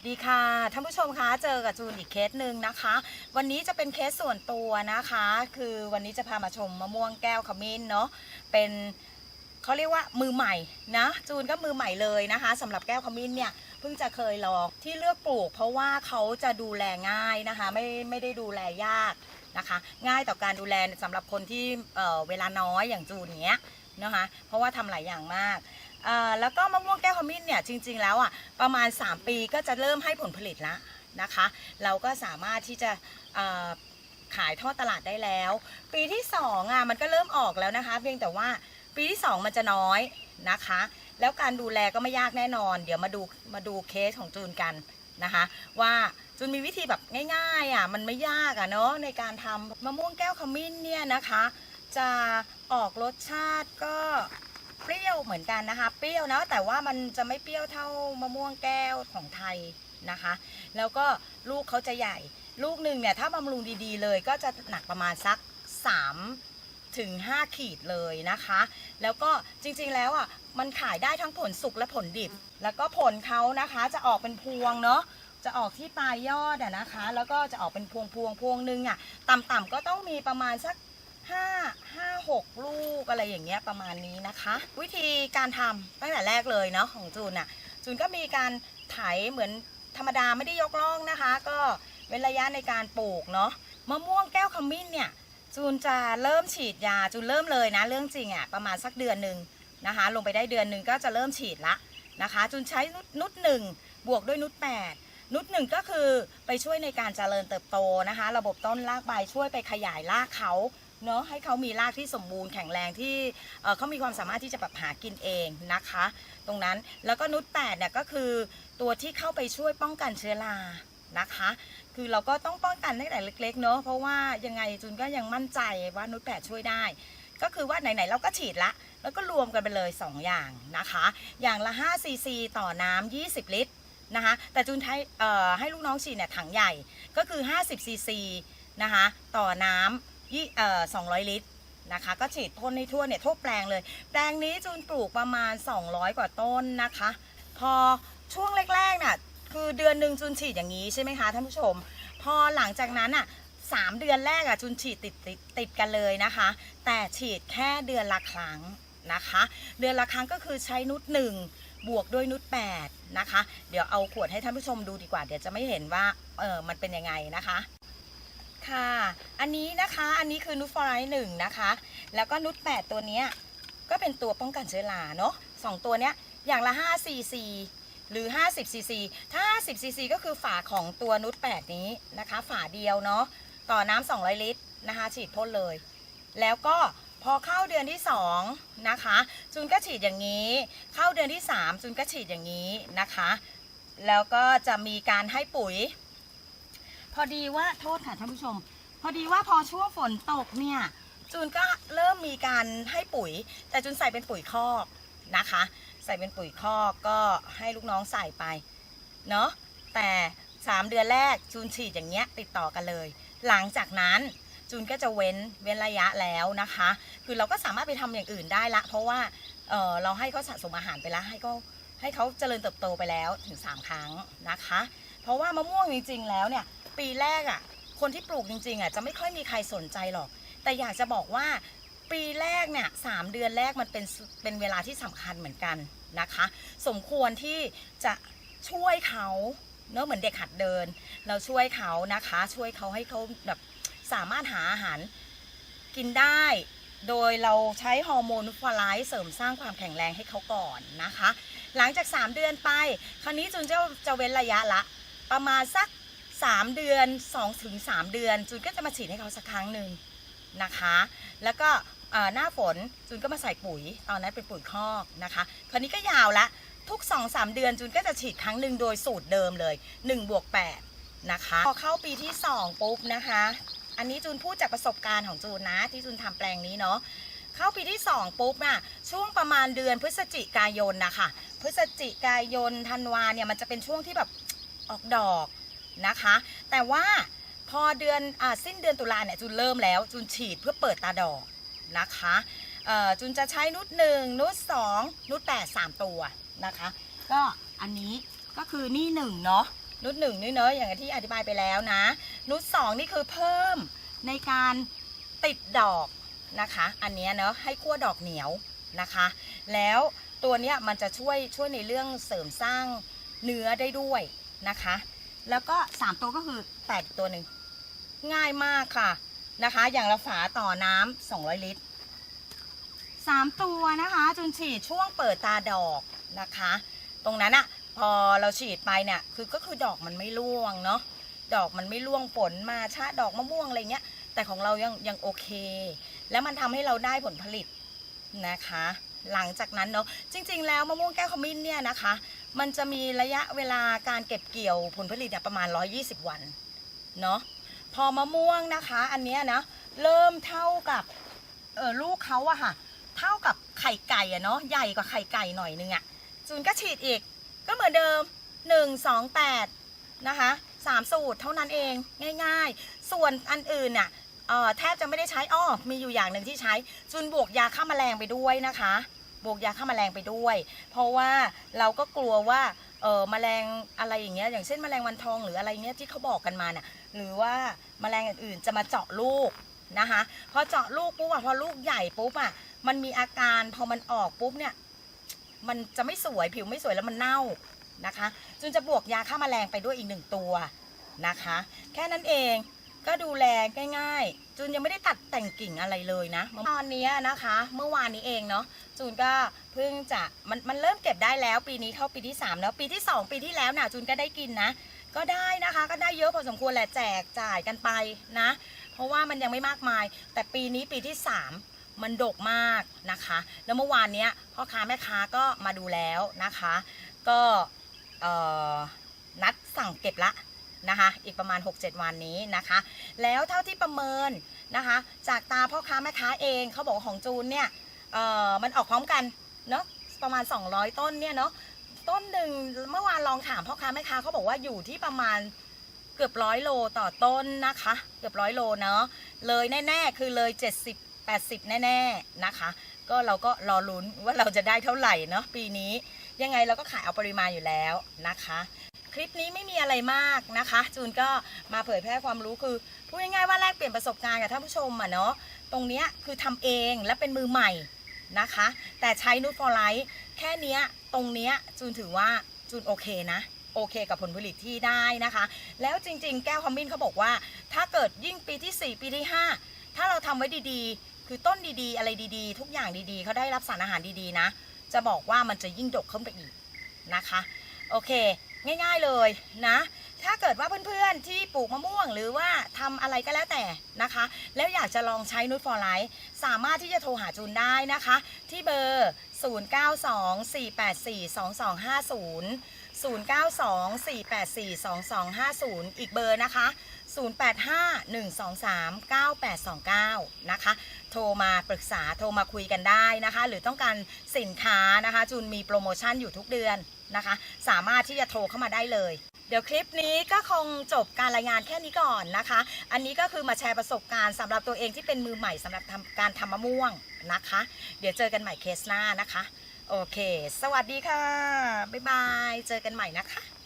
วัสดีค่ะท่านผู้ชมคะเจอกับจูนอีกเคสหนึ่งนะคะ วันนี้จะเป็นเคสส่วนตัวนะคะ คือวันนี้จะพามาชมมะม่วงแก้วขมิ้นเนาะเป็นเขาเรียกว่ามือใหม่นะ จูนก็มือใหม่เลยนะคะสำหรับแก้วขมิ้นเนี่ยเพิ่งจะเคยลองที่เลือกปลูก เพราะว่าเขาจะดูแลง่ายนะคะ ไม่ไม่ได้ดูแลยากนะคะ ง่ายต่อการดูแลสำหรับคนที่เออเวลาน้อยอย่างจูนเนี้ยนะคะ เพราะว่าทำหลายอย่างมาก แล้วก็มะม่วงแก้วขมิ้นเนี่ยจริง ๆ แล้วอะประมาณ 3 ปีก็จะเริ่มให้ผลผลิตแล้วนะคะ เราก็สามารถที่จะขายทอดตลาดได้แล้ว ปีที่2อะมันก็เริ่มออกแล้วนะคะ เพียงแต่ว่าปีที่ 2 มันจะน้อยนะคะ แล้วการดูแลก็ไม่ยากแน่นอน เดี๋ยวมาดูมาดูเคสของจูนกันนะคะว่าจูนมีวิธีแบบง่ายๆอะมันไม่ยากอะเนาะในการทำมะม่วงแก้วขมิ้นเนี่ยนะคะ จะออกรสชาติก็ เปรี้ยวเหมือนกันนะคะ เปรี้ยวนะแต่ว่ามันจะไม่เปรี้ยวเท่ามะม่วงแก้วของไทยนะคะ แล้วก็ลูกเขาจะใหญ่ ลูกหนึ่งเนี่ยถ้าบำรุงดีๆ เลยก็จะหนักประมาณสัก 3 ถึง 5 ขีดเลยนะคะ แล้วก็จริงๆแล้วอะมันขายได้ทั้งผลสุกและผลดิบ แล้วก็ผลเขานะคะจะออกเป็นพวงเนาะจะออกที่ปลายยอดอะนะคะ แล้วก็จะออกเป็นพวงพวงพวงหนึ่งอะต่ำๆก็ต้องมีประมาณสัก ห้าห้าหกลูกอะไรอย่างเงี้ยประมาณนี้นะคะ วิธีการทำตั้งแต่แรกเลยเนาะของจูนอะ่ะจูนก็มีการไถเหมือนธรรมดาไม่ได้ยกล่องนะคะ ก็เว้นระยะในการปลูกเนาะมะม่วงแก้วขมิ้นเนี่ยจูนจะเริ่มฉีดยาจูนเริ่มเลยนะ เรื่องจริงอะ่ะประมาณสักเดือนหนึ่งนะคะ ลงไปได้เดือนหนึ่งก็จะเริ่มฉีดละนะคะจูนใช้นุดนุดหนึ่งบวกด้วยนุดแปดนุดหนึ่งก็คือไปช่วยในการเจริญเติบโตนะคะ ระบบต้นรากใบช่วยไปขยายรากเขา เนาะให้เขามีรากที่สมบูรณ์แข็งแรงที่เขามีความสามารถที่จะแบบหากินเองนะคะ ตรงนั้นแล้วก็นุดแปดเนี่ยก็คือตัวที่เข้าไปช่วยป้องกันเชื้อรานะคะ คือเราก็ต้องป้องกันตั้งแต่เล็ก ๆ เนาะเพราะว่ายังไงจุนก็ยังมั่นใจว่านุดแปดช่วยได้ ก็คือว่าไหนๆเราก็ฉีดละ แล้วก็รวมกันไปเลย 2 อย่างนะคะ อย่างละ5ซีซีต่อน้ำ20 ลิตรนะคะแต่จูนให้ให้ลูกน้องฉีดเนี่ยถังใหญ่ก็คือ 50ซีซีนะคะต่อน้ำ ยี่เอ่อ200 ลิตรนะคะ ก็ฉีดพ่นให้ทั่วเนี่ยทั่วแปลงเลย แปลงนี้จูนปลูกประมาณ 200 กว่าต้นนะคะ พอช่วงแรกๆน่ะคือเดือนหนึ่งจูนฉีดอย่างนี้ใช่ไหมคะท่านผู้ชม พอหลังจากนั้นอะสามเดือนแรกอะจูนฉีดติดติดติดกันเลยนะคะ แต่ฉีดแค่เดือนละครั้งนะคะ เดือนละครั้งก็คือใช้นุดหนึ่งบวกด้วยนุด8นะคะ เดี๋ยวเอาขวดให้ท่านผู้ชมดูดีกว่า เดี๋ยวจะไม่เห็นว่าเออมันเป็นยังไงนะคะ ค่ะ อันนี้นะคะ อันนี้คือนุชฟอร์ไรหนึ่งนะคะ แล้วก็นุช8ตัวเนี้ยก็เป็นตัวป้องกันเชื้อราเนาะสองตัวเนี้ยอย่างละ5 cc หรือ 50 cc ถ้า 50 cc ก็คือฝาของตัวนุช8นี้นะคะ ฝาเดียวเนาะ ต่อน้ำ200 ลิตรนะคะ ฉีดพ่นเลย แล้วก็พอเข้าเดือนที่2นะคะ จุนก็ฉีดอย่างนี้ เข้าเดือนที่ 3 จุนก็ฉีดอย่างนี้นะคะ แล้วก็จะมีการให้ปุ๋ย อดีว่าโทษค่ะท่านผู้ชม พอดีว่าพอช่วงฝนตกเนี่ย จูนก็เริ่มมีการให้ปุ๋ย แต่จูนใส่เป็นปุ๋ยคอกนะคะ ใส่เป็นปุ๋ยคอกก็ให้ลูกน้องใส่ไปเนาะแต่3เดือนแรกจูนฉีดอย่างเงี้ยติดต่อกันเลย หลังจากนั้นจูนก็จะเว้นเว้นระยะแล้วนะคะ คือเราก็สามารถไปทำอย่างอื่นได้ละ เพราะว่าเออเราให้เขาสะสมอาหารไปแล้วให้เขาให้เขาเจริญเติบโตไปแล้วถึง 3 ครั้งนะคะ ราะว่ามะม่วงจริงๆแล้วเนี่ยปีแรกอะ่ะคนที่ปลูกจริงๆอะจะไม่ค่อยมีใครสนใจหรอก แต่อยากจะบอกว่าปีแรกเนี่ยสามเดือนแรกมันเป็นเป็นเวลาที่สำคัญเหมือนกันนะคะ สมควรที่จะช่วยเขาเนอะเหมือนเด็กหัดเดิน เราช่วยเขานะคะ ช่วยเขาให้เขาแบบสามารถหาอาหารกินได้ โดยเราใช้ฮอร์โมนฟลายเสริมสร้างความแข็งแรงให้เขาก่อนนะคะ หลังจาก 3 เดือนไป คราวนี้จุนจะจะเว้นระยะละ ประมาณสัก 3 เดือน2ถึง3เดือนจุนก็จะมาฉีดให้เขาสักครั้งหนึ่งนะคะ แล้วก็หน้าฝนจุนก็มาใส่ปุ๋ย ตอนนั้นเป็นปุ๋ยคอกนะคะคราวนี้ก็ยาวละทุก 2-3 เดือนจุนก็จะฉีดครั้งหนึ่งโดยสูตรเดิมเลย1บวก8นะคะพอเข้าปีที่ 2 ปุ๊บนะคะ อันนี้จูนพูดจากประสบการณ์ของจูนนะ ที่จูนทำแปลงนี้เนาะเข้าปีที่ 2 ปุ๊บน่ะช่วงประมาณเดือนพฤศจิกายนนะคะพฤศจิกายนธันวาเนี่ยมันจะเป็นช่วงที่แบบ ออกดอกนะคะ แต่ว่าพอเดือนอสิ้นเดือนตุลาเนี่ยจูนเริ่มแล้วจูนฉีดเพื่อเปิดตาดอกนะคะจูนจะใช้นุดหนึ่งนุดสองนุดแปดสามตัวนะคะ ก็อันนี้ก็คือนี่หนึ่งเนาะนุชหนึ่งนี่เนอะอย่างที่อธิบายไปแล้วนะ นุชสองนี่คือเพิ่มในการติดดอกนะคะ อันเนี้ยเนอะให้ขั้วดอกเหนียวนะคะ แล้วตัวเนี้ยมันจะช่วยช่วยในเรื่องเสริมสร้างเนื้อได้ด้วย นะคะ แล้วก็ 3 ตัวก็คือแตกตัวหนึ่งง่ายมากค่ะนะคะ อย่างละฝาต่อน้ำ200 ลิตร 3 ตัวนะคะจนฉีดช่วงเปิดตาดอกนะคะ ตรงนั้นอะพอเราฉีดไปเนี่ยคือก็คือดอกมันไม่ร่วงเนาะดอกมันไม่ร่วงฝนมาชาดอกมะม่วงอะไรเงี้ย แต่ของเรายังยังโอเค แล้วมันทำให้เราได้ผลผลิตนะคะ หลังจากนั้นเนาะจริง ๆ แล้วมะม่วงแก้วขมิ้นเนี่ยนะคะ มันจะมีระยะเวลาการเก็บเกี่ยวผลผลิตเนี่ยประมาณ 120 วันเนาะพอมะม่วงนะคะ อันเนี้ยนะเริ่มเท่ากับเออลูกเขาอะค่ะ เท่ากับไข่ไก่อะเนาะใหญ่กว่าไข่ไก่หน่อยนึงอะจูนก็ฉีดอีก ก็เหมือนเดิม 1 2 8นะคะสามสูตรเท่านั้นเองง่าย ๆ ส่วนอันอื่นน่ะแทบจะไม่ได้ใช้อ้อมีอยู่อย่างหนึ่งที่ใช้จุนบวกยาฆ่าแมลงไปด้วยนะคะ บวกยาฆ่าแมลงไปด้วย เพราะว่าเราก็กลัวว่าเออแมลงอะไรอย่างเงี้ยอย่างเช่นแมลงวันทองหรืออะไรเงี้ยที่เขาบอกกันมาน่ะหรือว่าแมลงอื่นๆจะมาเจาะลูกนะคะพอเจาะลูกปุ๊บอะพอลูกใหญ่ปุ๊บอะมันมีอาการพอมันออกปุ๊บเนี่ยมันจะไม่สวยผิวไม่สวยแล้วมันเน่านะคะจึงจะบวกยาฆ่าแมลงไปด้วยอีกหนึ่งตัวนะคะ แค่นั้นเอง ก็ดูแลง่ายๆ จูนยังไม่ได้ตัดแต่งกิ่งอะไรเลยนะตอนนี้นะคะ เมื่อวานนี้เองเนาะจูนก็เพิ่งจะมันมันเริ่มเก็บได้แล้ว ปีนี้เข้าปีที่3แล้วปีที่ 2 ปีที่แล้วน่ะจูนก็ได้กินนะ ก็ได้นะคะก็ได้เยอะพอสมควรแหละแจกจ่ายกันไปนะ เพราะว่ามันยังไม่มากมาย แต่ปีนี้ปีที่ 3 มันดกมากนะคะ แล้วเมื่อวานเนี้ยพ่อค้าแม่ค้าก็มาดูแล้วนะคะ ก็เอ่อนัดสั่งเก็บละ นะคะ อีกประมาณ 6-7 วันนี้นะคะ แล้วเท่าที่ประเมินนะคะ จากตาพ่อค้าแม่ค้าเองเขาบอกว่าของจูนเนี่ยเอ่อมันออกพร้อมกันเนาะประมาณ 200 ต้นเนี่ยเนาะต้นหนึ่งเมื่อวานลองถามพ่อค้าแม่ค้าเขาบอกว่าอยู่ที่ประมาณเกือบร้อยโลต่อต้นนะคะ เกือบร้อยโลเนาะเลยแน่ๆ คือเลย 70 80 แน่ๆนะคะ ก็เราก็รอลุ้นว่าเราจะได้เท่าไหร่เนาะปีนี้ยังไงเราก็ขายเอาปริมาณอยู่แล้วนะคะ ลิปนี้ไม่มีอะไรมากนะคะ จูนก็มาเผยแพร่ความรู้คือพูดง่ายๆว่าแลกเปลี่ยนประสบการณ์กับท่านผู้ชมอะเนาะตรงเนี้ยคือทำเองและเป็นมือใหม่นะคะ แต่ใช้นูตฟอร์ไลท์แค่เนี้ยตรงเนี้ยจูนถือว่าจูนโอเคนะโอเคกับผลผลิตที่ได้นะคะ แล้วจริงๆ แก้วคอมมินเขาบอกว่า ถ้าเกิดยิ่งปีที่ 4 ปีที่ 5 ถ้าเราทำไว้ดีๆ คือต้นดีๆ อะไรดีๆ ทุกอย่างดีๆ เขาได้รับสารอาหารดีๆนะ จะบอกว่ามันจะยิ่งดกขึ้นไปอีกนะคะ โอเค ง่ายๆเลยนะ ถ้าเกิดว่าเพื่อนๆที่ปลูกมะม่วง หรือว่าทำอะไรก็แล้วแต่นะคะ แล้วอยากจะลองใช้นูตฟอร์ไลท์สามารถที่จะโทรหาจูนได้นะคะ ที่เบอร์ 0924842250 0924842250 อีกเบอร์นะคะ 0851239829 นะคะ โทรมาปรึกษาโทรมาคุยกันได้นะคะ หรือต้องการสินค้านะคะ จูนมีโปรโมชั่นอยู่ทุกเดือน นะคะ สามารถที่จะโทรเข้ามาได้เลย เดี๋ยวคลิปนี้ก็คงจบการรายงานแค่นี้ก่อนนะคะ อันนี้ก็คือมาแชร์ประสบการณ์สำหรับตัวเองที่เป็นมือใหม่สำหรับการทำมะม่วงนะคะ เดี๋ยวเจอกันใหม่เคสหน้านะคะ โอเค สวัสดีค่ะ บ๊ายบาย เจอกันใหม่นะคะ